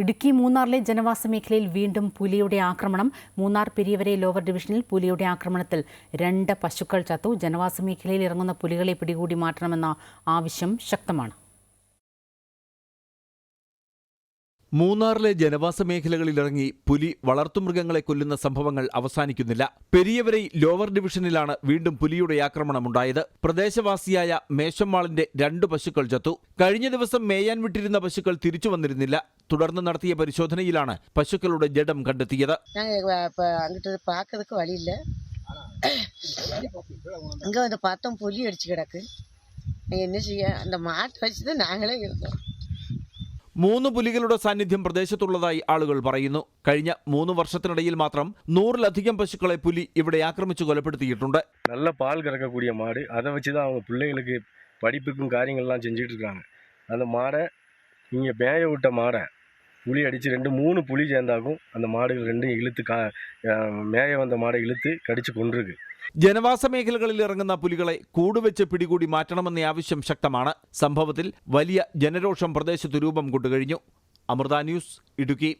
ഇടുക്കി മൂന്നാറിലെ ജനവാസ മേഖലയിൽ വീണ്ടും പുലിയുടെ ആക്രമണം. മൂന്നാർ പെരിയവരെ ലോവർ ഡിവിഷനിൽ പുലിയുടെ ആക്രമണത്തിൽ രണ്ട് പശുക്കൾ ചത്തു. ജനവാസ മേഖലയിൽ ഇറങ്ങുന്ന പുലികളെ പിടികൂടി മാറ്റണമെന്ന ആവശ്യം ശക്തമാണ്. മൂന്നാറിലെ ജനവാസ മേഖലകളിലിറങ്ങി പുലി വളർത്തുമൃഗങ്ങളെ കൊല്ലുന്ന സംഭവങ്ങൾ അവസാനിക്കുന്നില്ല പെരിയവരൈ ലോവർ ഡിവിഷനിലാണ് വീണ്ടും പുലിയുടെ ആക്രമണമുണ്ടായത് പ്രദേശവാസിയായ മേശമ്മാളിന്റെ രണ്ട് പശുക്കൾ ചത്തു കഴിഞ്ഞ ദിവസം മേയാൻ വിട്ടിരുന്ന പശുക്കൾ തിരിച്ചു വന്നിരുന്നില്ല തുടർന്ന് നടത്തിയ പരിശോധനയിലാണ് പശുക്കളുടെ ജഡം കണ്ടെത്തിയത് நாங்கள் இப்போ அங்கிட்டு பார்க்கறதுக்கு வழி இல்லை அங்கே வந்து பார்த்தோம் புலி அடிச்சு கிடக்கு நாங்கள் என்ன செய்ய அந்த மாட்டை வச்சு தான் நாங்களே இருந்தோம் മൂന്ന് പുലികളുടെ സാന്നിധ്യം പ്രദേശത്തുള്ളതായി ആളുകൾ പറയുന്നു കഴിഞ്ഞ മൂന്ന് വർഷത്തിനിടയിൽ മാത്രം നൂറിലധികം പശുക്കളെ പുലി ഇവിടെ ആക്രമിച്ചു കൊലപ്പെടുത്തിയിട്ടുണ്ട് நல்ல பால் கறக்கக்கூடிய மாடு அதை வச்சு தான் அவங்க பிள்ளைகளுக்கு படிப்புக்கும் காரியங்கள்லாம் செஞ்சுட்டு இருக்காங்க அந்த மாடை நீங்கள் மேய விட்ட மாடை புளி அடித்து ரெண்டு மூணு புளி சேர்ந்தாக்கும் அந்த மாடுகள் ரெண்டும் இழுத்து கா அஹ் மேய வந்த மாடை இழுத்து கடிச்சு கொண்டிருக்கு ജനവാസ മേഖലകളിൽ ഇറങ്ങുന്ന പുലികളെ കൂടുവെച്ച് പിടികൂടി മാറ്റണമെന്ന ആവശ്യം ശക്തമാണ്. സംഭവത്തിൽ വലിയ ജനരോഷം പ്രദേശത്ത് രൂപം കൊണ്ടുകഴിഞ്ഞു. അമൃത ന്യൂസ് ഇടുക്കി.